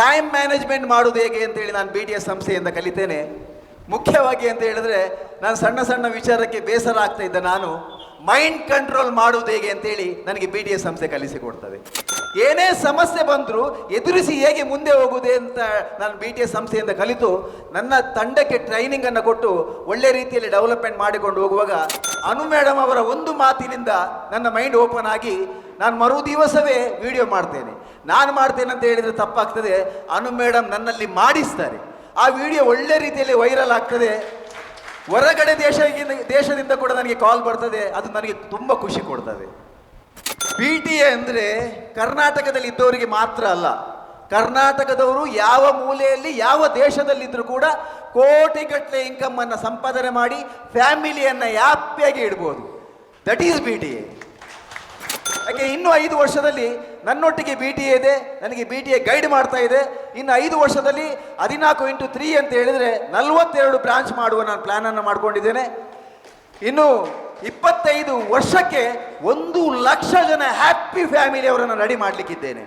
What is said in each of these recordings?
Time management ಮಾಡೋದು ಹೇಗೆ ಅಂತೇಳಿ ನಾನು ಬಿ ಡಿ ಎಸ್ ಸಂಸ್ಥೆಯಿಂದ ಕಲಿತೇನೆ. ಮುಖ್ಯವಾಗಿ ಅಂತ ಹೇಳಿದ್ರೆ ನಾನು ಸಣ್ಣ ಸಣ್ಣ ವಿಚಾರಕ್ಕೆ ಬೇಸರ ಆಗ್ತಾ ಇದ್ದ ನಾನು ಮೈಂಡ್ ಕಂಟ್ರೋಲ್ ಮಾಡುವುದು ಹೇಗೆ ಅಂತೇಳಿ ನನಗೆ ಬಿ ಡಿ ಎಸ್ ಸಂಸ್ಥೆ ಕಲಿಸಿಕೊಡ್ತದೆ ಏನೇ ಸಮಸ್ಯೆ ಬಂದರೂ ಎದುರಿಸಿ ಹೇಗೆ ಮುಂದೆ ಹೋಗುವುದೇ ಅಂತ ನಾನು ಬಿ ಟಿ ಎಸ್ ಸಂಸ್ಥೆಯಿಂದ ಕಲಿತು ನನ್ನ ತಂಡಕ್ಕೆ ಟ್ರೈನಿಂಗನ್ನು ಕೊಟ್ಟು ಒಳ್ಳೆ ರೀತಿಯಲ್ಲಿ ಡೆವಲಪ್ಮೆಂಟ್ ಮಾಡಿಕೊಂಡು ಹೋಗುವಾಗ ಅನು ಮೇಡಮ್ ಅವರ ಒಂದು ಮಾತಿನಿಂದ ನನ್ನ ಮೈಂಡ್ ಓಪನ್ ಆಗಿ ನಾನು ಮರು ದಿವಸವೇ ವಿಡಿಯೋ ಮಾಡ್ತೇನೆ. ನಾನು ಮಾಡ್ತೇನೆ ಅಂತ ಹೇಳಿದರೆ ತಪ್ಪಾಗ್ತದೆ. ಅನು ಮೇಡಮ್ ನನ್ನಲ್ಲಿ ಮಾಡಿಸ್ತಾರೆ. ಆ ವಿಡಿಯೋ ಒಳ್ಳೆ ರೀತಿಯಲ್ಲಿ ವೈರಲ್ ಆಗ್ತದೆ. ಹೊರಗಡೆ ದೇಶದಿಂದ ದೇಶದಿಂದ ಕೂಡ ನನಗೆ ಕಾಲ್ ಬರ್ತದೆ. ಅದು ನನಗೆ ತುಂಬ ಖುಷಿ ಕೊಡ್ತದೆ. ಪಿ ಟಿ ಎ ಅಂದರೆ ಕರ್ನಾಟಕದಲ್ಲಿ ಇದ್ದವರಿಗೆ ಮಾತ್ರ ಅಲ್ಲ. ಕರ್ನಾಟಕದವರು ಯಾವ ಮೂಲೆಯಲ್ಲಿ, ಯಾವ ದೇಶದಲ್ಲಿದ್ದರೂ ಕೂಡ ಕೋಟಿಗಟ್ಟಲೆ ಇನ್ಕಮ್ ಅನ್ನು ಸಂಪಾದನೆ ಮಾಡಿ ಫ್ಯಾಮಿಲಿಯನ್ನು ಹ್ಯಾಪಿಯಾಗಿ ಇಡ್ಬೋದು. That is B T A ಯಾಕೆ ಇನ್ನು ಐದು ವರ್ಷದಲ್ಲಿ ನನ್ನೊಟ್ಟಿಗೆ ಬಿ ಟಿ ಎ ಇದೆ, ನನಗೆ ಬಿ ಟಿ ಎ ಗೈಡ್ ಮಾಡ್ತಾ ಇದೆ. ಇನ್ನು ಐದು ವರ್ಷದಲ್ಲಿ ಹದಿನಾಲ್ಕು ಇಂಟು ತ್ರೀ ಅಂತ ಹೇಳಿದರೆ ನಲವತ್ತೆರಡು ಬ್ರಾಂಚ್ ಮಾಡುವ ನಾನು ಪ್ಲ್ಯಾನನ್ನು ಮಾಡ್ಕೊಂಡಿದ್ದೇನೆ. ಇನ್ನು ಇಪ್ಪತ್ತೈದು ವರ್ಷಕ್ಕೆ ಒಂದು ಲಕ್ಷ ಜನ ಹ್ಯಾಪಿ ಫ್ಯಾಮಿಲಿಯವರನ್ನು ರೆಡಿ ಮಾಡಲಿಕ್ಕಿದ್ದೇನೆ.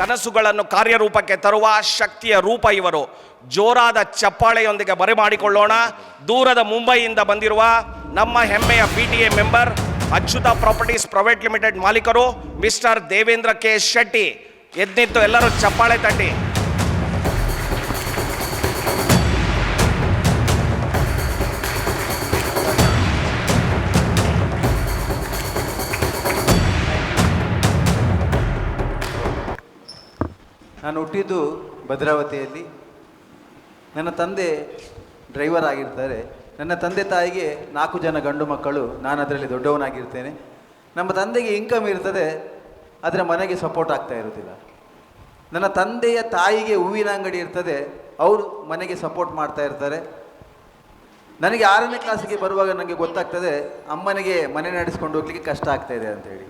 ಕನಸುಗಳನ್ನು ಕಾರ್ಯರೂಪಕ್ಕೆ ತರುವ ಶಕ್ತಿಯ ರೂಪ ಇವರು. ಜೋರಾದ ಚಪ್ಪಾಳೆಯೊಂದಿಗೆ ಬರೆಮಾಡಿಕೊಳ್ಳೋಣ ದೂರದ ಮುಂಬೈಯಿಂದ ಬಂದಿರುವ ನಮ್ಮ ಹೆಮ್ಮೆಯ P T A member Achyuta properties private limited ಮಾಲೀಕರು ಮಿಸ್ಟರ್ ದೇವೇಂದ್ರ ಕೆ ಶೆಟ್ಟಿ. ಎದ್ನಿತ್ತು ಎಲ್ಲರೂ ಚಪ್ಪಾಳೆ ತಟ್ಟಿ. ನಾನು ಹುಟ್ಟಿದ್ದು ಭದ್ರಾವತಿಯಲ್ಲಿ. ನನ್ನ ತಂದೆ ಡ್ರೈವರ್ ಆಗಿರ್ತಾರೆ. ನನ್ನ ತಂದೆ ತಾಯಿಗೆ ನಾಲ್ಕು ಜನ ಗಂಡು ಮಕ್ಕಳು, ನಾನು ಅದರಲ್ಲಿ ದೊಡ್ಡವನಾಗಿರ್ತೇನೆ. ನಮ್ಮ ತಂದೆಗೆ ಇನ್ಕಮ್ ಇರ್ತದೆ, ಆದರೆ ಮನೆಗೆ ಸಪೋರ್ಟ್ ಆಗ್ತಾ ಇರೋದಿಲ್ಲ. ನನ್ನ ತಂದೆಯ ತಾಯಿಗೆ ಹೂವಿನ ಅಂಗಡಿ ಇರ್ತದೆ, ಅವರು ಮನೆಗೆ ಸಪೋರ್ಟ್ ಮಾಡ್ತಾ ಇರ್ತಾರೆ. ನನಗೆ ಆರನೇ ಕ್ಲಾಸಿಗೆ ಬರುವಾಗ ನನಗೆ ಗೊತ್ತಾಗ್ತದೆ, ಅಮ್ಮನಿಗೆ ಮನೆ ನಡೆಸ್ಕೊಂಡು ಹೋಗ್ಲಿಕ್ಕೆ ಕಷ್ಟ ಆಗ್ತಾ ಇದೆ ಅಂತೇಳಿ.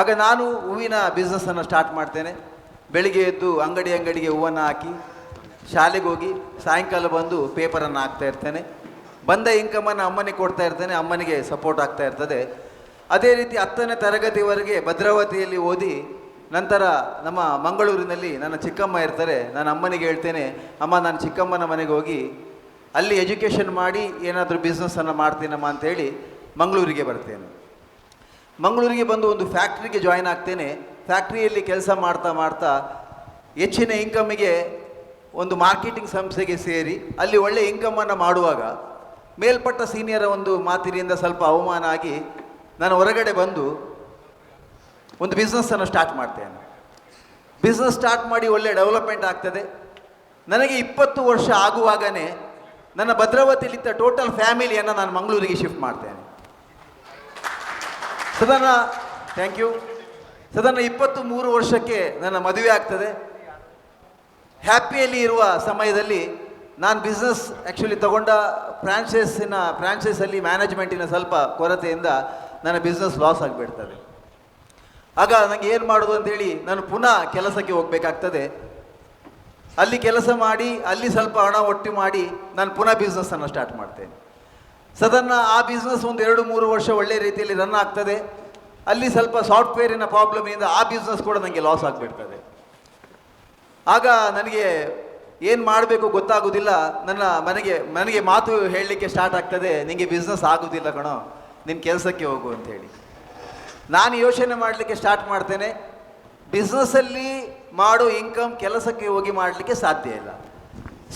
ಆಗ ನಾನು ಹೂವಿನ ಬಿಸ್ನೆಸ್ಸನ್ನು ಸ್ಟಾರ್ಟ್ ಮಾಡ್ತೇನೆ. ಬೆಳಿಗ್ಗೆ ಎದ್ದು ಅಂಗಡಿ ಅಂಗಡಿಗೆ ಹೂವನ್ನು ಹಾಕಿ, ಶಾಲೆಗೆ ಹೋಗಿ, ಸಾಯಂಕಾಲ ಬಂದು ಪೇಪರನ್ನು ಹಾಕ್ತಾ ಇರ್ತೇನೆ. ಬಂದ ಇನ್ಕಮನ್ನು ಅಮ್ಮನಿಗೆ ಕೊಡ್ತಾ ಇರ್ತಾನೆ, ಅಮ್ಮನಿಗೆ ಸಪೋರ್ಟ್ ಆಗ್ತಾ ಇರ್ತದೆ. ಅದೇ ರೀತಿ ಹತ್ತನೇ ತರಗತಿವರೆಗೆ ಭದ್ರಾವತಿಯಲ್ಲಿ ಓದಿ ನಂತರ ನಮ್ಮ ಮಂಗಳೂರಿನಲ್ಲಿ ನನ್ನ ಚಿಕ್ಕಮ್ಮ ಇರ್ತಾರೆ, ನಾನು ಅಮ್ಮನಿಗೆ ಹೇಳ್ತೇನೆ, ಅಮ್ಮ, ನಾನು ಚಿಕ್ಕಮ್ಮನ ಮನೆಗೆ ಹೋಗಿ ಅಲ್ಲಿ ಎಜುಕೇಷನ್ ಮಾಡಿ, ಏನಾದರೂ ಬಿಸ್ನೆಸ್ಸನ್ನು ಮಾಡ್ತೀನಮ್ಮ ಅಂತೇಳಿ ಮಂಗಳೂರಿಗೆ ಬರ್ತೇನೆ. ಮಂಗಳೂರಿಗೆ ಬಂದು ಒಂದು ಫ್ಯಾಕ್ಟ್ರಿಗೆ ಜಾಯ್ನ್ ಆಗ್ತೇನೆ. ಫ್ಯಾಕ್ಟ್ರಿಯಲ್ಲಿ ಕೆಲಸ ಮಾಡ್ತಾ ಮಾಡ್ತಾ ಹೆಚ್ಚಿನ ಇನ್ಕಮಿಗೆ ಒಂದು ಮಾರ್ಕೆಟಿಂಗ್ ಸಂಸ್ಥೆಗೆ ಸೇರಿ, ಅಲ್ಲಿ ಒಳ್ಳೆ ಇನ್ಕಮನ್ನು ಮಾಡುವಾಗ ಮೇಲ್ಪಟ್ಟ ಸೀನಿಯರ ಒಂದು ಮಾತಿನಿಂದ ಸ್ವಲ್ಪ ಅವಮಾನ ಆಗಿ ನಾನು ಹೊರಗಡೆ ಬಂದು ಒಂದು ಬಿಸ್ನೆಸ್ಸನ್ನು ಸ್ಟಾರ್ಟ್ ಮಾಡ್ತೇನೆ ಬಿಸ್ನೆಸ್ ಸ್ಟಾರ್ಟ್ ಮಾಡಿ ಒಳ್ಳೆ ಡೆವಲಪ್ಮೆಂಟ್ ಆಗ್ತದೆ. ನನಗೆ ಇಪ್ಪತ್ತು ವರ್ಷ ಆಗುವಾಗನೇ ನನ್ನ ಭದ್ರಾವತಿಯಲ್ಲಿದ್ದ ಟೋಟಲ್ ಫ್ಯಾಮಿಲಿಯನ್ನು ನಾನು ಮಂಗಳೂರಿಗೆ ಶಿಫ್ಟ್ ಮಾಡ್ತೇನೆ ಸದನ ಥ್ಯಾಂಕ್ ಯು ಸದನ ಇಪ್ಪತ್ತು ಮೂರು ವರ್ಷಕ್ಕೆ ನನ್ನ ಮದುವೆ ಆಗ್ತದೆ. ಹ್ಯಾಪಿಯಲ್ಲಿ ಇರುವ ಸಮಯದಲ್ಲಿ ನಾನು ಬಿಸ್ನೆಸ್ ಆ್ಯಕ್ಚುಲಿ ತಗೊಂಡ ಫ್ರಾಂಚೈಸಿನ ಫ್ರಾಂಚೈಸಲ್ಲಿ ಮ್ಯಾನೇಜ್ಮೆಂಟಿನ ಸ್ವಲ್ಪ ಕೊರತೆಯಿಂದ ನನ್ನ ಬಿಸ್ನೆಸ್ ಲಾಸ್ ಆಗಿಬಿಡ್ತದೆ. ಆಗ ನನಗೆ ಏನು ಮಾಡೋದು ಅಂತೇಳಿ ನಾನು ಪುನಃ ಕೆಲಸಕ್ಕೆ ಹೋಗಬೇಕಾಗ್ತದೆ. ಅಲ್ಲಿ ಕೆಲಸ ಮಾಡಿ, ಅಲ್ಲಿ ಸ್ವಲ್ಪ ಹಣ ಒಟ್ಟು ಮಾಡಿ ನಾನು ಪುನಃ ಬಿಸ್ನೆಸ್ಸನ್ನು ಸ್ಟಾರ್ಟ್ ಮಾಡ್ತೇನೆ. ಸದನ್ನ ಆ ಬಿಸ್ನೆಸ್ ಒಂದು ಎರಡು, ಮೂರು ವರ್ಷ ಒಳ್ಳೆ ರೀತಿಯಲ್ಲಿ ರನ್ ಆಗ್ತದೆ. ಅಲ್ಲಿ ಸ್ವಲ್ಪ ಸಾಫ್ಟ್ವೇರಿನ ಪ್ರಾಬ್ಲಮಿಂದ ಆ ಬಿಸ್ನೆಸ್ ಕೂಡ ನನಗೆ ಲಾಸ್ ಆಗಿಬಿಡ್ತದೆ. ಆಗ ನನಗೆ ಏನು ಮಾಡಬೇಕು ಗೊತ್ತಾಗೋದಿಲ್ಲ. ನನ್ನ ಮನೆಗೆ ನನಗೆ ಮಾತು ಹೇಳಲಿಕ್ಕೆ ಸ್ಟಾರ್ಟ್ ಆಗ್ತದೆ. ನಿಮಗೆ ಬಿಸ್ನೆಸ್ ಆಗೋದಿಲ್ಲ ಕಣೋ. ನಿನ್ನ ಕೆಲಸಕ್ಕೆ ಹೋಗು ಅಂತ ಹೇಳಿ. ನಾನು ಯೋಚನೆ ಮಾಡಲಿಕ್ಕೆ ಸ್ಟಾರ್ಟ್ ಮಾಡ್ತೇನೆ. ಬಿಸ್ನೆಸ್ಸಲ್ಲಿ ಮಾಡೋ ಇನ್ಕಮ್ ಕೆಲಸಕ್ಕೆ ಹೋಗಿ ಮಾಡಲಿಕ್ಕೆ ಸಾಧ್ಯ ಇಲ್ಲ.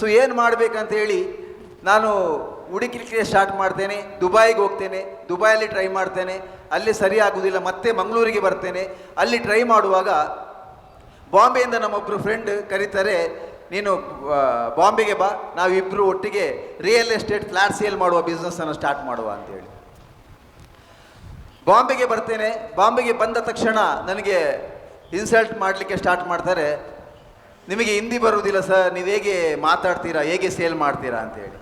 ಸೊ ಏನು ಮಾಡಬೇಕಂತ ಹೇಳಿ ನಾನು ಹುಡುಕಲಿಕ್ಕೆ ಸ್ಟಾರ್ಟ್ ಮಾಡ್ತೇನೆ. ದುಬೈಗೆ ಹೋಗ್ತೇನೆ. ದುಬೈಯಲ್ಲಿ ಟ್ರೈ ಮಾಡ್ತೇನೆ. ಅಲ್ಲಿ ಸರಿ ಮತ್ತೆ ಮಂಗಳೂರಿಗೆ ಬರ್ತೇನೆ. ಅಲ್ಲಿ ಟ್ರೈ ಮಾಡುವಾಗ ಬಾಂಬೆಯಿಂದ ನಮ್ಮೊಬ್ಬರು ಫ್ರೆಂಡ್ ಕರೀತಾರೆ ನೀನು ಬಾಂಬೆಗೆ ಬಾ ನಾವಿಬ್ಬರು ಒಟ್ಟಿಗೆ ರಿಯಲ್ ಎಸ್ಟೇಟ್ ಫ್ಲಾಟ್ ಸೇಲ್ ಮಾಡುವ ಬಿಸ್ನೆಸ್ಸನ್ನು ಸ್ಟಾರ್ಟ್ ಮಾಡುವ ಅಂತೇಳಿ. ಬಾಂಬೆಗೆ ಬರ್ತೇನೆ, ಬಾಂಬೆಗೆ ಬಂದ ತಕ್ಷಣ ನನಗೆ ಇನ್ಸಲ್ಟ್ ಮಾಡಲಿಕ್ಕೆ ಸ್ಟಾರ್ಟ್ ಮಾಡ್ತಾರೆ. ನಿಮಗೆ ಹಿಂದಿ ಬರುವುದಿಲ್ಲ ಸರ್ ನೀವು ಹೇಗೆ ಮಾತಾಡ್ತೀರಾ, ಹೇಗೆ ಸೇಲ್ ಮಾಡ್ತೀರಾ ಅಂತೇಳಿ.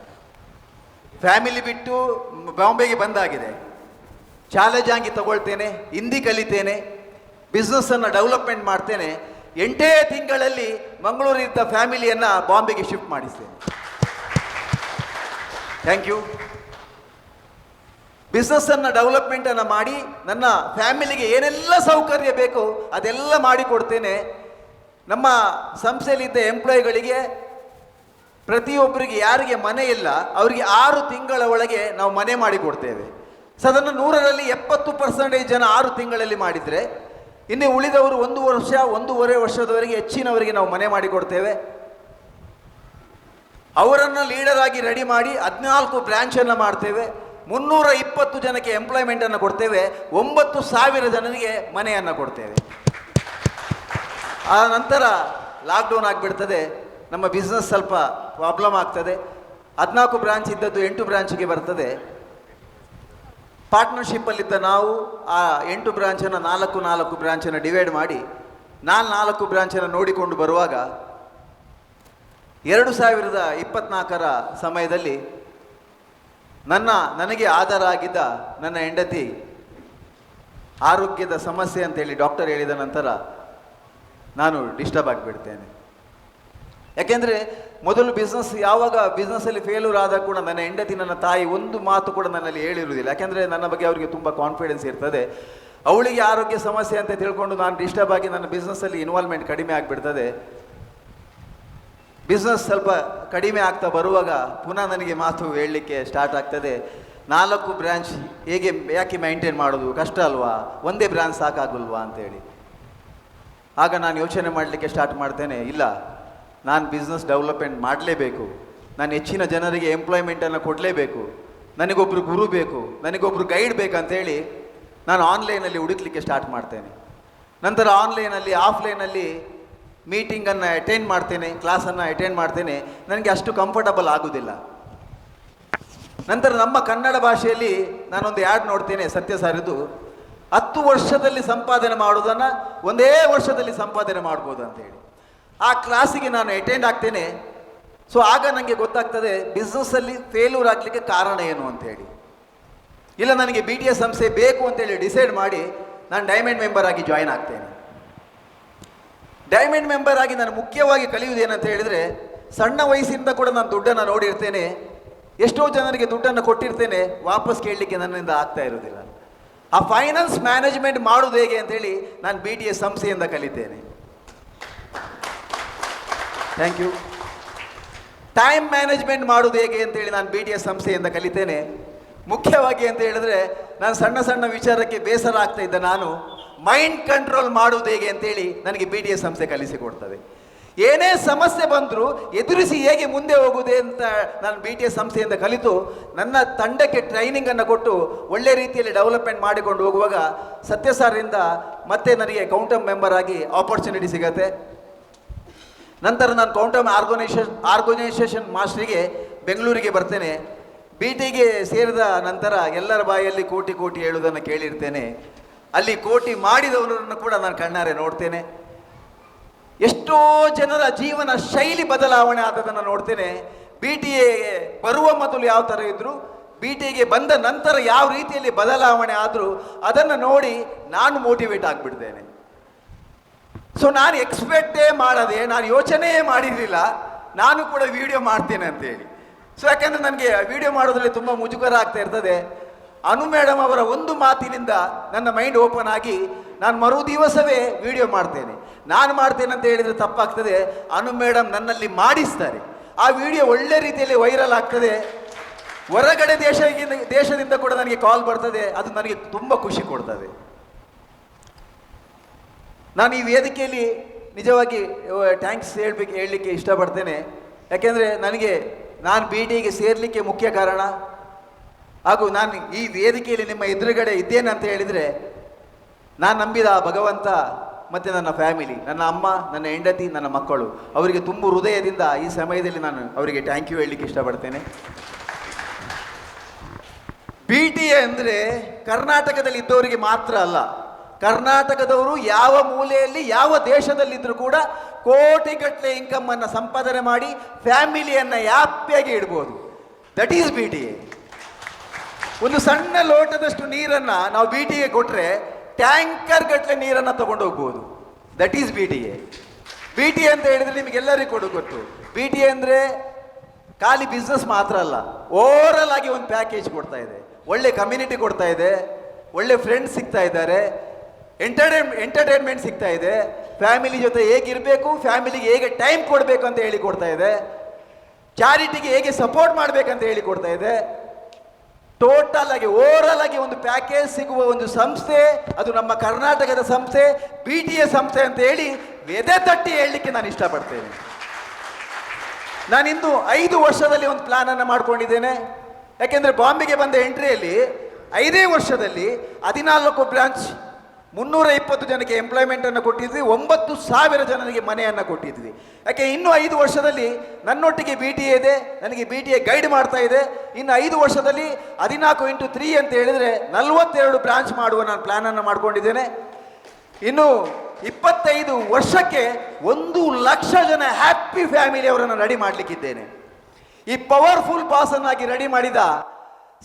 ಫ್ಯಾಮಿಲಿ ಬಿಟ್ಟು ಬಾಂಬೆಗೆ ಬಂದಾಗಿದೆ. ಚಾಲೆಂಜ್ ಆಗಿ ತಗೊಳ್ತೇನೆ, ಹಿಂದಿ ಕಲಿತೇನೆ ಬಿಸ್ನೆಸ್ಸನ್ನು ಡೆವಲಪ್ಮೆಂಟ್ ಮಾಡ್ತೇನೆ. ಎಂಟೇ ತಿಂಗಳಲ್ಲಿ ಮಂಗಳೂರಿದ್ದ ಫ್ಯಾಮಿಲಿಯನ್ನು ಬಾಂಬೆಗೆ ಶಿಫ್ಟ್ ಮಾಡಿಸ್ತೇನೆ. ಥ್ಯಾಂಕ್ ಯು ಬಿಸ್ನೆಸ್ಸನ್ನು, ಡೆವಲಪ್ಮೆಂಟನ್ನು ಮಾಡಿ ನನ್ನ ಫ್ಯಾಮಿಲಿಗೆ ಏನೆಲ್ಲ ಸೌಕರ್ಯ ಬೇಕು ಅದೆಲ್ಲ ಮಾಡಿಕೊಡ್ತೇನೆ ನಮ್ಮ ಸಂಸ್ಥೆಯಲ್ಲಿದ್ದ ಎಂಪ್ಲಾಯಿಗಳಿಗೆ ಪ್ರತಿಯೊಬ್ಬರಿಗೆ ಯಾರಿಗೆ ಮನೆ ಇಲ್ಲ, ಅವರಿಗೆ ಆರು ತಿಂಗಳ ಒಳಗೆ ನಾವು ಮನೆ ಮಾಡಿಕೊಡ್ತೇವೆ ಸದನ ನೂರರಲ್ಲಿ ಎಪ್ಪತ್ತು ಪರ್ಸೆಂಟೇಜ್ ಜನ ಆರು ತಿಂಗಳಲ್ಲಿ ಮಾಡಿದರೆ ಇನ್ನು ಉಳಿದವರು ಒಂದು ವರ್ಷ, ಒಂದೂವರೆ ವರ್ಷದವರೆಗೆ ಹೆಚ್ಚಿನವರಿಗೆ ನಾವು ಮನೆ ಮಾಡಿಕೊಡ್ತೇವೆ ಅವರನ್ನು ಲೀಡರ್ ಆಗಿ ರೆಡಿ ಮಾಡಿ ಹದಿನಾಲ್ಕು ಬ್ರ್ಯಾಂಚನ್ನು ಮಾಡ್ತೇವೆ. ಮುನ್ನೂರ ಇಪ್ಪತ್ತು ಜನಕ್ಕೆ ಎಂಪ್ಲಾಯ್ಮೆಂಟನ್ನು ಕೊಡ್ತೇವೆ. ಒಂಬತ್ತು ಸಾವಿರ ಜನರಿಗೆ ಮನೆಯನ್ನು ಕೊಡ್ತೇವೆ. ಆ ನಂತರ ಲಾಕ್ಡೌನ್ ಆಗಿಬಿಡ್ತದೆ. ನಮ್ಮ ಬಿಸ್ನೆಸ್ ಸ್ವಲ್ಪ ಪ್ರಾಬ್ಲಮ್ ಆಗ್ತದೆ. ಹದಿನಾಲ್ಕು ಬ್ರಾಂಚ್ ಇದ್ದದ್ದು ಎಂಟು ಬ್ರಾಂಚಿಗೆ ಬರ್ತದೆ. ಪಾರ್ಟ್ನರ್ಶಿಪ್ಪಲ್ಲಿದ್ದ ನಾವು ಆ ಎಂಟು ಬ್ರಾಂಚನ್ನು ನಾಲ್ಕು ನಾಲ್ಕು ಬ್ರಾಂಚನ್ನು ಡಿವೈಡ್ ಮಾಡಿ ನಾನು ನಾಲ್ಕು ಬ್ರಾಂಚನ್ನು ನೋಡಿಕೊಂಡು ಬರುವಾಗ ಎರಡು ಸಾವಿರದ ಇಪ್ಪತ್ನಾಲ್ಕರ ಸಮಯದಲ್ಲಿ ನನ್ನ, ನನಗೆ ಆಧಾರ ಆಗಿದ್ದ ನನ್ನ ಹೆಂಡತಿ ಆರೋಗ್ಯದ ಸಮಸ್ಯೆ ಅಂತೇಳಿ ಡಾಕ್ಟರ್ ಹೇಳಿದ ನಂತರ ನಾನು ಡಿಸ್ಟರ್ಬ್ ಆಗಿಬಿಡ್ತೇನೆ. ಯಾಕೆಂದರೆ ಮೊದಲು ಬಿಸ್ನೆಸ್ ಯಾವಾಗ ಬಿಸ್ನೆಸ್ಸಲ್ಲಿ ಫೇಲ್ಯೂರ್ ಆದಾಗ ಕೂಡ ನನ್ನ ಹೆಂಡತಿ, ನನ್ನ ತಾಯಿ ಒಂದು ಮಾತು ಕೂಡ ನನ್ನಲ್ಲಿ ಹೇಳಿರುವುದಿಲ್ಲ. ಯಾಕೆಂದರೆ ನನ್ನ ಬಗ್ಗೆ ಅವರಿಗೆ ತುಂಬ ಕಾನ್ಫಿಡೆನ್ಸ್ ಇರ್ತದೆ. ಅವಳಿಗೆ ಆರೋಗ್ಯ ಸಮಸ್ಯೆ ಅಂತ ತಿಳ್ಕೊಂಡು ನಾನು ಡಿಸ್ಟರ್ಬ್ ಆಗಿ ನನ್ನ ಬಿಸ್ನೆಸ್ಸಲ್ಲಿ ಇನ್ವಾಲ್ವ್ಮೆಂಟ್ ಕಡಿಮೆ ಆಗಿಬಿಡ್ತದೆ. ಬಿಸ್ನೆಸ್ ಸ್ವಲ್ಪ ಕಡಿಮೆ ಆಗ್ತಾ ಬರುವಾಗ ಪುನಃ ನನಗೆ ಮಾತು ಹೇಳಲಿಕ್ಕೆ ಸ್ಟಾರ್ಟ್ ಆಗ್ತದೆ. ನಾಲ್ಕು ಬ್ರಾಂಚ್ ಹೇಗೆ, ಯಾಕೆ ಮೈಂಟೈನ್ ಮಾಡೋದು? ಕಷ್ಟ ಅಲ್ವಾ? ಒಂದೇ ಬ್ರಾಂಚ್ ಸಾಕಾಗಲ್ವಾ ಅಂತೇಳಿ. ಆಗ ನಾನು ಯೋಚನೆ ಮಾಡಲಿಕ್ಕೆ ಸ್ಟಾರ್ಟ್ ಮಾಡ್ತೇನೆ. ಇಲ್ಲ. ನಾನು ಬಿಸ್ನೆಸ್ ಡೆವಲಪ್ಮೆಂಟ್ ಮಾಡಲೇಬೇಕು. ನಾನು ಹೆಚ್ಚಿನ ಜನರಿಗೆ ಎಂಪ್ಲಾಯ್ಮೆಂಟನ್ನು ಕೊಡಲೇಬೇಕು. ನನಗೊಬ್ಬರು ಗುರು ಬೇಕು ನನಗೊಬ್ಬರು ಗೈಡ್ ಬೇಕಂತೇಳಿ ನಾನು ಆನ್ಲೈನಲ್ಲಿ ಹುಡುಕ್ಲಿಕ್ಕೆ ಸ್ಟಾರ್ಟ್ ಮಾಡ್ತೇನೆ. ನಂತರ ಆನ್ಲೈನಲ್ಲಿ ಆಫ್ಲೈನಲ್ಲಿ ಮೀಟಿಂಗನ್ನು ಅಟೆಂಡ್ ಮಾಡ್ತೇನೆ ಕ್ಲಾಸನ್ನು ಅಟೆಂಡ್ ಮಾಡ್ತೇನೆ. ನನಗೆ ಅಷ್ಟು ಕಂಫರ್ಟಬಲ್ ಆಗೋದಿಲ್ಲ. ನಂತರ ನಮ್ಮ ಕನ್ನಡ ಭಾಷೆಯಲ್ಲಿ ನಾನೊಂದು ಆ್ಯಡ್ ನೋಡ್ತೇನೆ ಸತ್ಯ ಸಾರಿದು ಹತ್ತು ವರ್ಷದಲ್ಲಿ ಸಂಪಾದನೆ ಮಾಡೋದನ್ನು ಒಂದೇ ವರ್ಷದಲ್ಲಿ ಸಂಪಾದನೆ ಮಾಡ್ಬೋದು ಅಂತೇಳಿ ಆ ಕ್ಲಾಸಿಗೆ ನಾನು ಅಟೆಂಡ್ ಆಗ್ತೇನೆ. ಸೊ ಆಗ ನನಗೆ ಗೊತ್ತಾಗ್ತದೆ ಬಿಸ್ನೆಸ್ಸಲ್ಲಿ ಫೇಲ್ಯೂರ್ ಆಗಲಿಕ್ಕೆ ಕಾರಣ ಏನು ಅಂತೇಳಿ ಇಲ್ಲ, ನನಗೆ ಬಿ ಟಿ ಎಸ್ ಸಂಸ್ಥೆ ಬೇಕು ಅಂತೇಳಿ ಡಿಸೈಡ್ ಮಾಡಿ ನಾನು ಡೈಮಂಡ್ ಮೆಂಬರ್ ಆಗಿ ಜಾಯಿನ್ ಆಗ್ತೇನೆ. ಡೈಮಂಡ್ ಮೆಂಬರ್ ಆಗಿ ನಾನು ಮುಖ್ಯವಾಗಿ ಕಲಿಯುವುದು ಏನಂತ ಹೇಳಿದರೆ, ಸಣ್ಣ ವಯಸ್ಸಿಂದ ಕೂಡ ನಾನು ದುಡ್ಡನ್ನು ನೋಡಿರ್ತೇನೆ. ಎಷ್ಟೋ ಜನರಿಗೆ ದುಡ್ಡನ್ನು ಕೊಟ್ಟಿರ್ತೇನೆ, ವಾಪಸ್ ಕೇಳಲಿಕ್ಕೆ ನನ್ನಿಂದ ಆಗ್ತಾ ಇರೋದಿಲ್ಲ ಆ ಫೈನಾನ್ಸ್ ಮ್ಯಾನೇಜ್ಮೆಂಟ್ ಮಾಡೋದು ಹೇಗೆ ಅಂತೇಳಿ ನಾನು ಬಿ ಟಿ ಎಸ್ ಸಂಸ್ಥೆಯಿಂದ ಕಲಿತೇನೆ. ಥ್ಯಾಂಕ್ ಯು ಟೈಮ್ ಮ್ಯಾನೇಜ್ಮೆಂಟ್ ಮಾಡೋದು ಹೇಗೆ ಅಂತೇಳಿ ನಾನು ಬಿ ಟಿ ಎಸ್ ಸಂಸ್ಥೆಯಿಂದ ಕಲಿತೇನೆ. ಮುಖ್ಯವಾಗಿ ಅಂತ ಹೇಳಿದ್ರೆ ನಾನು ಸಣ್ಣ ಸಣ್ಣ ವಿಚಾರಕ್ಕೆ ಬೇಸರ ಆಗ್ತಾ ಇದ್ದ ನಾನು ಮೈಂಡ್ ಕಂಟ್ರೋಲ್ ಮಾಡುವುದು ಹೇಗೆ ಅಂತೇಳಿ ನನಗೆ ಬಿ ಡಿ ಎಸ್ ಸಂಸ್ಥೆ ಕಲಿಸಿಕೊಡ್ತದೆ ಏನೇ ಸಮಸ್ಯೆ ಬಂದರೂ ಎದುರಿಸಿ ಹೇಗೆ ಮುಂದೆ ಹೋಗುವುದೇ ಅಂತ ನಾನು ಬಿ ಟಿ ಎಸ್ ಸಂಸ್ಥೆಯಿಂದ ಕಲಿತು ನನ್ನ ತಂಡಕ್ಕೆ ಟ್ರೈನಿಂಗನ್ನು ಕೊಟ್ಟು ಒಳ್ಳೆ ರೀತಿಯಲ್ಲಿ ಡೆವಲಪ್ಮೆಂಟ್ ಮಾಡಿಕೊಂಡು ಹೋಗುವಾಗ ಸತ್ಯಸಾರಿಂದ ಮತ್ತೆ ನನಗೆ ಕೌಂಟರ್ ಮೆಂಬರ್ ಆಗಿ ಆಪರ್ಚುನಿಟಿ ಸಿಗತ್ತೆ. ನಂತರ ನಾನು ಕೌಂಟಮ್ ಆರ್ಗನೈಸೇಷನ್ ಆರ್ಗನೈಸೇಷನ್ ಮಾಸ್ಟ್ರಿಗೆ ಬೆಂಗಳೂರಿಗೆ ಬರ್ತೇನೆ. ಬಿ ಟಿಗೆ ಸೇರಿದ ನಂತರ ಎಲ್ಲರ ಬಾಯಲ್ಲಿ ಕೋಟಿ ಕೋಟಿ ಹೇಳುವುದನ್ನು ಕೇಳಿರ್ತೇನೆ. ಅಲ್ಲಿ ಕೋಟಿ ಮಾಡಿದವರನ್ನು ಕೂಡ ನಾನು ಕಣ್ಣಾರೆ ನೋಡ್ತೇನೆ. ಎಷ್ಟೋ ಜನರ ಜೀವನ ಶೈಲಿ ಬದಲಾವಣೆ ಆದದನ್ನು ನೋಡ್ತೇನೆ. ಬಿ ಟಿ ಎಗೆ ಬರುವ ಮೊದಲು ಯಾವ ಥರ ಇದ್ದರು ಬಿ ಟಿಗೆ ಬಂದ ನಂತರ ಯಾವ ರೀತಿಯಲ್ಲಿ ಬದಲಾವಣೆ ಆದರೂ ಅದನ್ನು ನೋಡಿ ನಾನು ಮೋಟಿವೇಟ್ ಆಗಿಬಿಡ್ತೇನೆ. ಸೊ ನಾನು ಎಕ್ಸ್ಪೆಕ್ಟೇ ಮಾಡದೆ, ನಾನು ಯೋಚನೆಯೇ ಮಾಡಿರಲಿಲ್ಲ, ನಾನು ಕೂಡ ವಿಡಿಯೋ ಮಾಡ್ತೇನೆ ಅಂತೇಳಿ. ಸೊ ಯಾಕೆಂದರೆ ನನಗೆ ವಿಡಿಯೋ ಮಾಡೋದ್ರಲ್ಲಿ ತುಂಬ ಮುಜುಗರ ಆಗ್ತಾ ಇರ್ತದೆ. ಅನು ಮೇಡಮ್ ಅವರ ಒಂದು ಮಾತಿನಿಂದ ನನ್ನ ಮೈಂಡ್ ಓಪನ್ ಆಗಿ ನಾನು ಮರು ದಿವಸವೇ ವಿಡಿಯೋ ಮಾಡ್ತೇನೆ. ನಾನು ಮಾಡ್ತೇನೆ ಅಂತ ಹೇಳಿದರೆ ತಪ್ಪಾಗ್ತದೆ. ಅನು ಮೇಡಮ್ ನನ್ನಲ್ಲಿ ಮಾಡಿಸ್ತಾರೆ. ಆ ವಿಡಿಯೋ ಒಳ್ಳೆ ರೀತಿಯಲ್ಲಿ ವೈರಲ್ ಆಗ್ತದೆ. ಹೊರಗಡೆ ದೇಶದಿಂದ ದೇಶದಿಂದ ಕೂಡ ನನಗೆ ಕಾಲ್ ಬರ್ತದೆ. ಅದು ನನಗೆ ತುಂಬ ಖುಷಿ ಕೊಡ್ತದೆ. ನಾನು ಈ ವೇದಿಕೆಯಲ್ಲಿ ನಿಜವಾಗಿ ಥ್ಯಾಂಕ್ಸ್ ಹೇಳಬೇಕು, ಹೇಳಲಿಕ್ಕೆ ಇಷ್ಟಪಡ್ತೇನೆ. ಯಾಕೆಂದರೆ ನನಗೆ, ನಾನು ಬಿ ಟಿಗೆ ಸೇರಲಿಕ್ಕೆ ಮುಖ್ಯ ಕಾರಣ, ಹಾಗೂ ನಾನು ಈ ವೇದಿಕೆಯಲ್ಲಿ ನಿಮ್ಮ ಎದುರುಗಡೆ ಇದ್ದೇನೆ ಅಂತ ಹೇಳಿದರೆ, ನಾನು ನಂಬಿದ ಆ ಭಗವಂತ ಮತ್ತು ನನ್ನ ಫ್ಯಾಮಿಲಿ ನನ್ನ ಅಮ್ಮ, ನನ್ನ ಹೆಂಡತಿ, ನನ್ನ ಮಕ್ಕಳು, ಅವರಿಗೆ ತುಂಬ ಹೃದಯದಿಂದ ಈ ಸಮಯದಲ್ಲಿ ನಾನು ಅವರಿಗೆ ಥ್ಯಾಂಕ್ ಯು ಹೇಳಲಿಕ್ಕೆ ಇಷ್ಟಪಡ್ತೇನೆ. ಬಿ ಟಿ ಅಂದರೆ ಕರ್ನಾಟಕದಲ್ಲಿ ಇದ್ದವರಿಗೆ ಮಾತ್ರ ಅಲ್ಲ ಕರ್ನಾಟಕದವರು ಯಾವ ಮೂಲೆಯಲ್ಲಿ ಯಾವ ದೇಶದಲ್ಲಿದ್ದರೂ ಕೂಡ ಕೋಟಿಗಟ್ಟಲೆ ಇನ್ಕಮನ್ನು ಸಂಪಾದನೆ ಮಾಡಿ ಫ್ಯಾಮಿಲಿಯನ್ನು ಯಾಪ್ಯಾಗಿ ಇಡ್ಬೋದು. That is B T A ಒಂದು ಸಣ್ಣ ಲೋಟದಷ್ಟು ನೀರನ್ನು ನಾವು ಬಿ ಟಿಗೆ ಕೊಟ್ಟರೆ ಟ್ಯಾಂಕರ್ ಗಟ್ಟಲೆ ನೀರನ್ನು ತಗೊಂಡು ಹೋಗ್ಬೋದು. That is B T A B T ಅಂತ ಹೇಳಿದ್ರೆ ನಿಮಗೆಲ್ಲರಿಗೂ ಕೊಡು ಗೊತ್ತು. ಬಿ ಟಿ ಅಂದರೆ ಖಾಲಿ ಬಿಸ್ನೆಸ್ ಮಾತ್ರ ಅಲ್ಲ ಓವರಲ್ ಆಗಿ ಒಂದು ಪ್ಯಾಕೇಜ್ ಕೊಡ್ತಾ ಇದೆ. ಒಳ್ಳೆ ಕಮ್ಯುನಿಟಿ ಕೊಡ್ತಾ ಇದೆ, ಒಳ್ಳೆ ಫ್ರೆಂಡ್ಸ್ ಸಿಗ್ತಾ ಇದ್ದಾರೆ ಎಂಟರ್ಟೈನ್ ಎಂಟರ್ಟೈನ್ಮೆಂಟ್ ಸಿಗ್ತಾ ಇದೆ. ಫ್ಯಾಮಿಲಿ ಜೊತೆ ಹೇಗಿರಬೇಕು ಫ್ಯಾಮಿಲಿಗೆ ಹೇಗೆ ಟೈಮ್ ಕೊಡಬೇಕು ಅಂತ ಹೇಳಿ ಕೊಡ್ತಾ ಇದೆ. ಚಾರಿಟಿಗೆ ಹೇಗೆ ಸಪೋರ್ಟ್ ಮಾಡಬೇಕಂತ ಹೇಳಿ ಕೊಡ್ತಾ ಇದೆ. ಟೋಟಲ್ ಆಗಿ ಓವರಲ್ ಆಗಿ ಒಂದು ಪ್ಯಾಕೇಜ್ ಸಿಗುವ ಒಂದು ಸಂಸ್ಥೆ, ಅದು ನಮ್ಮ ಕರ್ನಾಟಕದ ಸಂಸ್ಥೆ ಬಿ ಟಿ ಎ ಸಂಸ್ಥೆ ಅಂತ ಹೇಳಿ ಎದೆ ತಟ್ಟಿ ಹೇಳಲಿಕ್ಕೆ ನಾನು ಇಷ್ಟಪಡ್ತೇನೆ. ನಾನಿಂದು ಐದು ವರ್ಷದಲ್ಲಿ ಒಂದು ಪ್ಲಾನನ್ನು ಮಾಡಿಕೊಂಡಿದ್ದೇನೆ. ಯಾಕೆಂದ್ರೆ ಬಾಂಬೆಗೆ ಬಂದ ಎಂಟ್ರಿಯಲ್ಲಿ ಐದೇ ವರ್ಷದಲ್ಲಿ ಹದಿನಾಲ್ಕು ಬ್ರಾಂಚ್ ಮುನ್ನೂರ ಇಪ್ಪತ್ತು ಜನಕ್ಕೆ ಎಂಪ್ಲಾಯ್ಮೆಂಟ್ ಅನ್ನು ಕೊಟ್ಟಿದ್ವಿ, ಒಂಬತ್ತು ಸಾವಿರ ಜನರಿಗೆ ಮನೆಯನ್ನು ಕೊಟ್ಟಿದ್ವಿ. ಯಾಕೆ, ಇನ್ನು ಐದು ವರ್ಷದಲ್ಲಿ ನನ್ನೊಟ್ಟಿಗೆ ಬಿ ಟಿ ಇದೆ, ನನಗೆ ಬಿ ಟಿ ಎ ಗೈಡ್ ಮಾಡ್ತಾ ಇದೆ. ಇನ್ನು ಐದು ವರ್ಷದಲ್ಲಿ ಹದಿನಾಲ್ಕು ಇಂಟು ತ್ರೀ ಅಂತ ಹೇಳಿದರೆ ನಲವತ್ತೆರಡು ಬ್ರಾಂಚ್ ಮಾಡುವ ನಾನು ಪ್ಲ್ಯಾನನ್ನು ಮಾಡ್ಕೊಂಡಿದ್ದೇನೆ. ಇನ್ನು ಇಪ್ಪತ್ತೈದು ವರ್ಷಕ್ಕೆ ಒಂದು ಲಕ್ಷ ಜನ ಹ್ಯಾಪಿ ಫ್ಯಾಮಿಲಿಯವರನ್ನು ರೆಡಿ ಮಾಡಲಿಕ್ಕಿದ್ದೇನೆ. ಈ ಪವರ್ಫುಲ್ ಪಾಸನ್ನಾಗಿ ರೆಡಿ ಮಾಡಿದ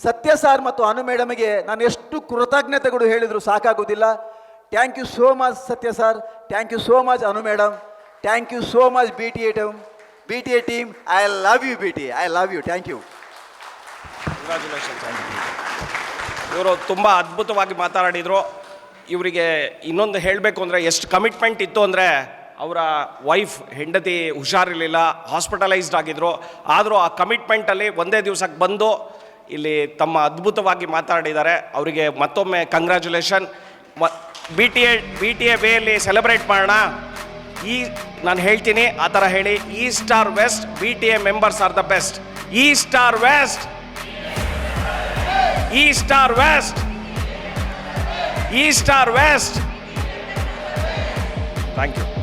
ಸತ್ಯ ಸಾರ್ ಮತ್ತು ಅನು ಮೇಡಮ್ಗೆ ನಾನು ಎಷ್ಟು ಕೃತಜ್ಞತೆಗಳು ಹೇಳಿದರೂ ಸಾಕಾಗುವುದಿಲ್ಲ thank you so much Satya sir thank you so much Anu madam thank you so much B T A team B T A team I love you B T I love you thank you ಇವರು ತುಂಬ ಅದ್ಭುತವಾಗಿ ಮಾತಾಡಿದರು. ಇವರಿಗೆ ಇನ್ನೊಂದು ಹೇಳಬೇಕು ಅಂದರೆ ಎಷ್ಟು commitment ಇತ್ತು ಅಂದರೆ ಅವರ ವೈಫ್ ಹೆಂಡತಿ ಹುಷಾರಿರಲಿಲ್ಲ ಹಾಸ್ಪಿಟಲೈಸ್ಡ್ ಆಗಿದ್ದರು ಆದರೂ ಆ ಕಮಿಟ್ಮೆಂಟಲ್ಲಿ ಒಂದೇ ದಿವಸಕ್ಕೆ ಬಂದು ಇಲ್ಲಿ ತಮ್ಮ ಅದ್ಭುತವಾಗಿ ಮಾತಾಡಿದ್ದಾರೆ. ಅವರಿಗೆ ಮತ್ತೊಮ್ಮೆ ಕಂಗ್ರ್ಯಾಚುಲೇಷನ್ ಮ B T A B T A ಬೇಲಿ ಸೆಲೆಬ್ರೇಟ್ ಮಾಡೋಣ. ಈ ನಾನು ಹೇಳ್ತೀನಿ, ಆ ಥರ ಹೇಳಿ. ಈ star west B T A members are the best ಈ ಸ್ಟಾರ್ ವೆಸ್ಟ್ ಈ ಸ್ಟಾರ್ ವೆಸ್ಟ್ ಈ ಸ್ಟಾರ್ ವೆಸ್ಟ್ ಥ್ಯಾಂಕ್ you.